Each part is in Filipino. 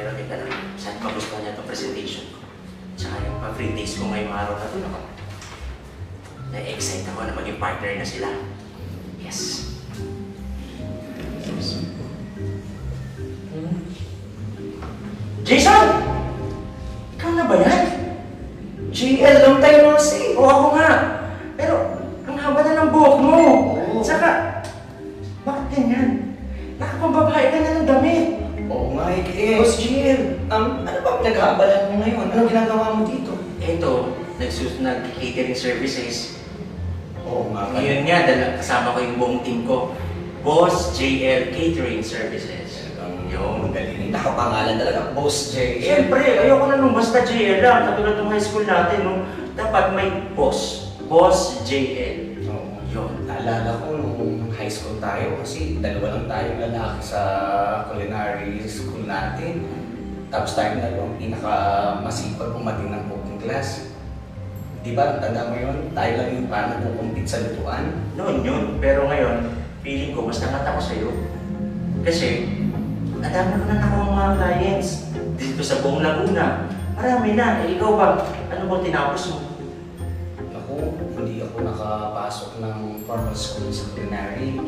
Pero teka lang, saan magustuhan niya itong presentation ko? Tsaka yung pa-free days ko ngayong araw na ito, naku. Na-excite ako na maging partner na sila. Yes. Yes. Jason! Ikaw na ba yan? GL, long time no see. O ako nga. Eh. Boss GL. Um, ano ba pinaghabalan mo ngayon? Anong ginagawa mo dito? Ito, nagsus nag-catering services. Oo nga. Ngayon nga, dala, kasama ko yung buong team ko. Boss JL Catering Services. Yun. yung galing. Nakapangalan talaga, Boss J. Siyempre, ayoko na nung basta JL lang. Katulad ng high school natin, no? dapat may boss. Boss JL. Yun. Naalala ko nung high school tayo kasi dalawa lang tayo lalaki sa culinary school natin. Tapos tayo dalawang pinaka-masipag umating ng cooking class. Di ba, tanda mo yun? Tayo lang yung parang nagkukumpit sa lutuan. Noon yun. Pero ngayon, feeling ko, mas nangat ako sa'yo. Kasi, ang dami ko na nakuha mga clients. Dito sa buong Laguna. Marami na. Eh, ikaw ba? Ano bang tinapos mo? Nakapasok ng formal school sa culinary.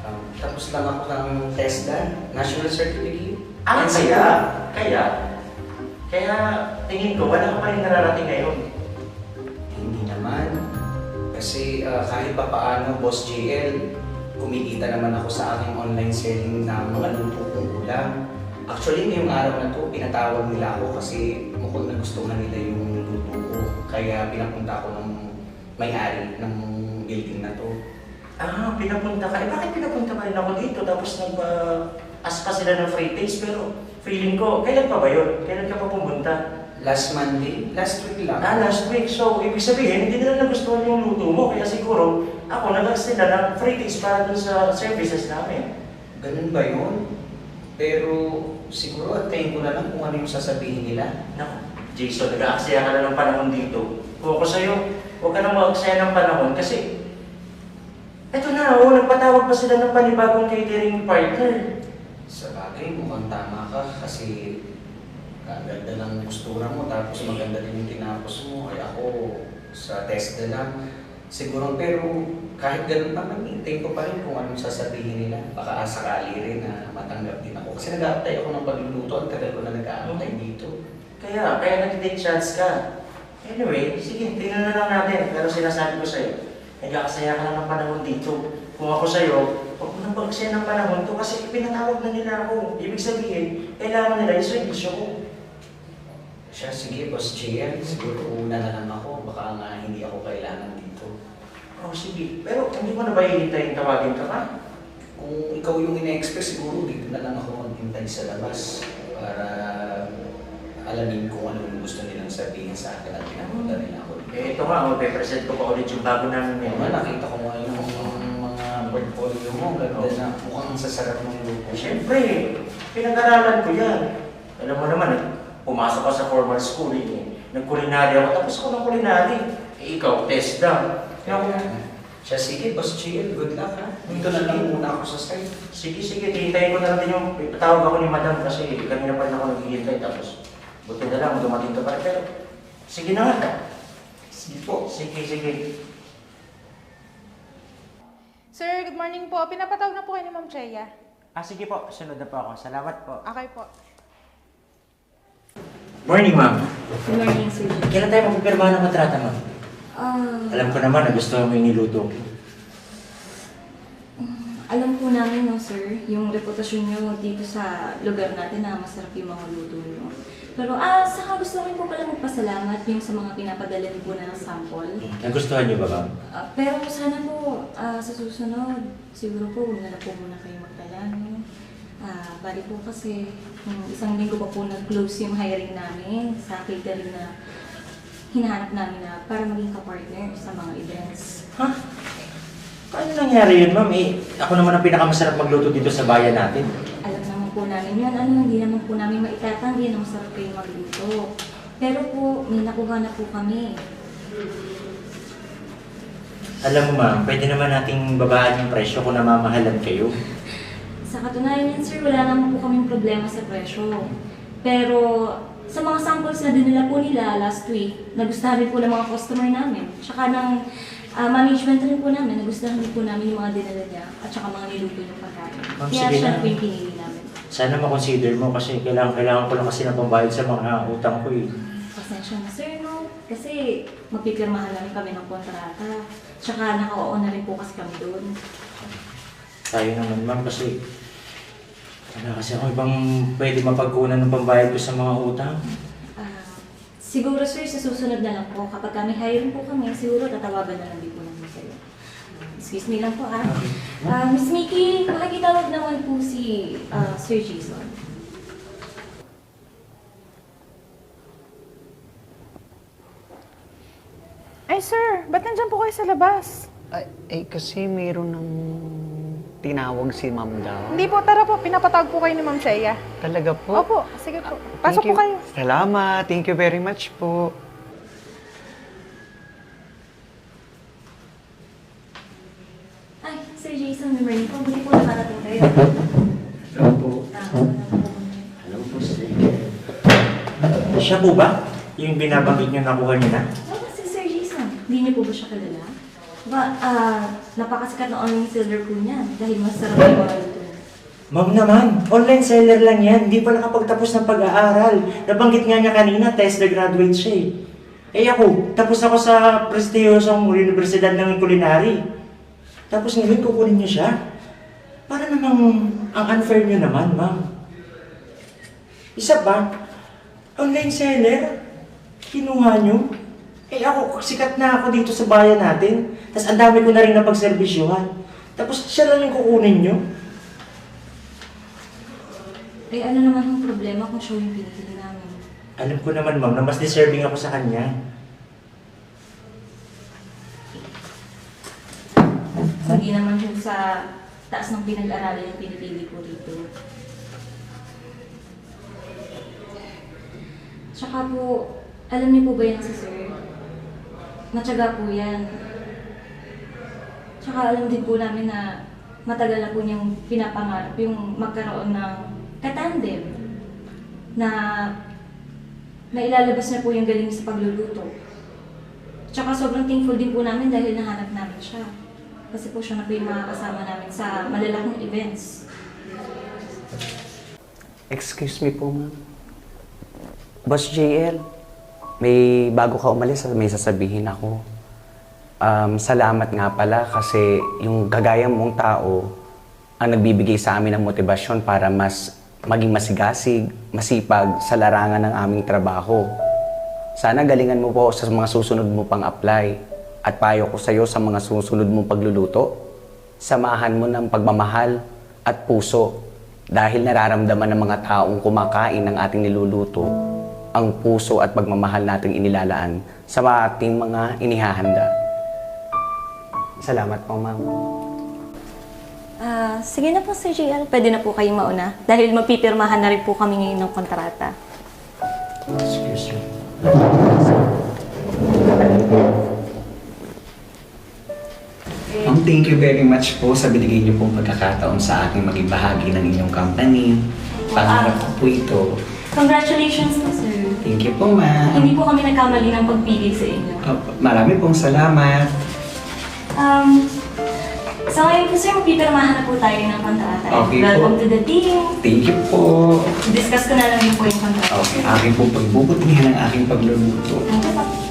Um, tapos lang ako ng TESDA, National Certificate. Ah, And kaya, kaya, kaya tingin ko, wala ka pa rin nararating ngayon. Hindi naman. Kasi ah, kahit pa paano, Boss JL, kumikita naman ako sa aking online selling ng mga luto kong ulam. Actually, ngayong araw na to, pinatawag nila ako kasi mukhang nagustuhan nila yung luto ko. Kaya pinapunta ako ng may-ari ng building na to. Ah, pinapunta ka. Eh, bakit pinapunta ka rin ako dito? Tapos nagpa-ask pa sila ng free taste, pero feeling ko, kailan pa ba yun? Kailan ka pa pumunta? Last Monday, last week lang. Ah, last week. So, ibig sabihin, hindi nila nagustuhan yung luto mo. Kaya siguro, ako nag-ask sila ng free taste para dun sa services namin. Ganun ba yun? Pero siguro antayin ko na lang kung ano yung sasabihin nila. Naku, Jason, nag-aaksaya ka na ng panahon dito. Ako sa'yo, huwag ka na mag-aaksaya ng panahon kasi eto na, oh, nagpatawag pa sila ng panibagong catering partner. Sa bagay, mukhang tama ka kasi kaganda ng postura mo tapos maganda din yung tinapos mo. Ay ako, sa test na lang. Siguro, pero kahit ganun pa man, hintayin ko pa rin kung anong sasabihin nila. Baka sakali rin na matanggap din ako. Kasi nag-aantay ako ng pagluluto. Ang tagal ko na nag-aantay dito. Kaya, kaya nag-take chance ka. Anyway, sige, tingnan na lang natin. Pero sinasabi ko sa'yo, nag-aaksaya ka lang ng panahon dito. Kung ako sa'yo, huwag mo nang pag-aksaya ng panahon to kasi pinatawag na nila ako. Ibig sabihin, kailangan nila yung servisyo ko. Siya, sige, Boss JL, siguro una na lang ako. Baka nga hindi ako kailangan dito. Oh, sige. Pero hindi mo na ba hihintayin tawagin ka ka? Kung ikaw yung ina-express, siguro dito na lang ako maghintay sa labas para alamin kung ano yung gusto nilang sabihin sa akin at pinapunta nila ako. Eh, ito nga, mag-present ko pa ulit yung bago namin ngayon. nga, nakita ko nga yung mga portfolio mo, ganda na mukhang sasarap ng lupo. Siyempre, pinag-aralan ko yan. Alam mo naman, eh, pumasok ka sa formal school eh. Nag-culinary ako, tapos ako ng culinary. Eh, ikaw, test lang. Kaya Siya, sige, Boss GL, good luck ha. Dito na lang muna ako sa site. sige, sige, hihintayin ko na lang din yung, ipatawag ako ni madam kasi kanina pa rin ako naghihintay. Tapos, buti na lang, dumating ka pa rin. Pero, sige na nga. Sige po. Sige, sige. Sir, good morning po. Pinapatawag na po kayo ni Ma'am Cheya. Ah, sige po, sunod na po ako. Salamat po. Okay po. Morning, ma'am. Good morning, Sir. Kailan tayo magpipirma ng kontrata, ma'am? Ah, Alam ko naman na gusto mo yung niluto. alam po namin, no, sir, yung reputasyon nyo dito sa lugar natin na masarap yung mga luto nyo. Pero, ah, saka gusto rin po pala magpasalamat yung sa mga pinapadala niyo po na ng sample. Nagustuhan niyo ba, ma'am? Ah, pero sana po, ah, sa susunod, siguro po, huwag na lang po muna kayo magdala, no? Ah, bali po kasi, yung isang linggo pa po nag-close yung hiring namin sa catering na hinahanap namin na para maging kapartner sa mga events. Ha? Paano nangyari yun, ma'am? Eh, ako naman ang pinakamasarap magluto dito sa bayan natin. Po namin yan. Ano, hindi naman po namin maitatanggi na masarap kayo magluto. Pero po, may nakuha na po kami. Alam mo, ma'am, pwede naman nating babaan yung presyo kung namamahalan kayo. Sa katunayan yan, sir, wala naman po kaming problema sa presyo. Pero sa mga samples na dinala po nila last week, nagustuhan rin po ng mga customer namin. Tsaka ng ah, management rin po namin, nagustuhan rin po namin yung mga dinala niya at tsaka mga niluto ng pagkain. Kaya siya po yung pinili namin. Sana makonsider mo kasi kailangan, kailangan ko lang kasi ng pambayad sa mga utang ko eh. Pasensya na sir, no? Kasi magpipirmahan na rin kami ng kontrata. Tsaka naka-oo na rin po kasi kami doon. Tayo naman ma'am kasi wala kasi ako ibang pwede mapagkunan ng pambayad ko sa mga utang. Ah, siguro sir, sa susunod na lang po, kapag kami hiring po kami, siguro tatawagan na lang din po namin kayo. Excuse me lang po ah. Ah, Miss Mickey, po si ah, Sir Jason. Ay sir, ba't nandyan po kayo sa labas? Ay, eh, kasi meron ng tinawag si ma'am daw. Hindi po, tara po, pinapatawag po kayo ni Ma'am Shea. Talaga po? Opo, sige po. Thank Pasok po you. kayo. Salamat. Thank you very much po. Ay, Sir Jason, may morning po. Buti po nakarating kayo. Hello po. Ah, wala po kami. Hello po sir. Siya po ba? Yung binabanggit niyo nakuha niyo na? Ano si Sir Jason? Hindi niyo po ba siya kilala? Ba, ah, napakasikat na online seller po niya dahil masarap yung mga luto niya. Ma'am naman, online seller lang yan. Hindi pa nakapagtapos ng pag-aaral. Nabanggit nga niya kanina, test na graduate siya eh. Eh ako, tapos ako sa prestiyosong universidad ng culinary. Tapos ngayon kukunin niyo siya? Para namang ang unfair niyo naman, ma'am. Isa pa, online seller, kinuha niyo. Eh ako, sikat na ako dito sa bayan natin. Tapos ang dami ko na rin napagservisyuhan. Tapos siya lang yung kukunin niyo. Eh, ano naman yung problema kung siya yung pinili namin? Alam ko naman, ma'am, na mas deserving ako sa kanya. Hindi naman yung sa taas ng pinag-aralan yung pinipili ko rito. Tsaka po, alam niyo po ba yan si Sir? Matyaga po yan. Tsaka alam din po namin na matagal na po niyang pinapangarap yung magkaroon ng katandem na nailalabas na po yung galing sa pagluluto. Tsaka sobrang thankful din po namin dahil nahanap namin siya. Kasi po siya na po yung makakasama namin sa malalaking events. Excuse me po, ma'am. Boss JL, may bago ka umalis, may sasabihin ako. Um, salamat nga pala kasi yung gagaya mong tao ang nagbibigay sa amin ng motibasyon para mas maging masigasig, masipag sa larangan ng aming trabaho. Sana galingan mo po sa mga susunod mo pang apply at payo ko sa iyo sa mga susunod mong pagluluto. Samahan mo ng pagmamahal at puso dahil nararamdaman ng mga taong kumakain ng ating niluluto ang puso at pagmamahal nating inilalaan sa ating mga inihahanda. Salamat po, ma'am. Ah, sige na po Sir JL, pwede na po kayong mauna dahil magpipirmahan na rin po kami ngayon ng kontrata. Excuse me. Ma'am, thank you very much po sa binigay niyo pong pagkakataon sa aking maging bahagi ng inyong company. Pangarap ko po ito. Congratulations po Sir. Thank you po, ma'am. Hindi po kami nagkamali ng pagpili sa inyo. Uh, marami pong salamat. Um, so ngayon po Sir, magpipirmahan na po tayo ng kontrata. Okay po. Welcome to the team. Thank you po. Discuss ko na lang din po yung kontrata. Okay, aking po pagbubutihan ng aking pagluluto. Ano po?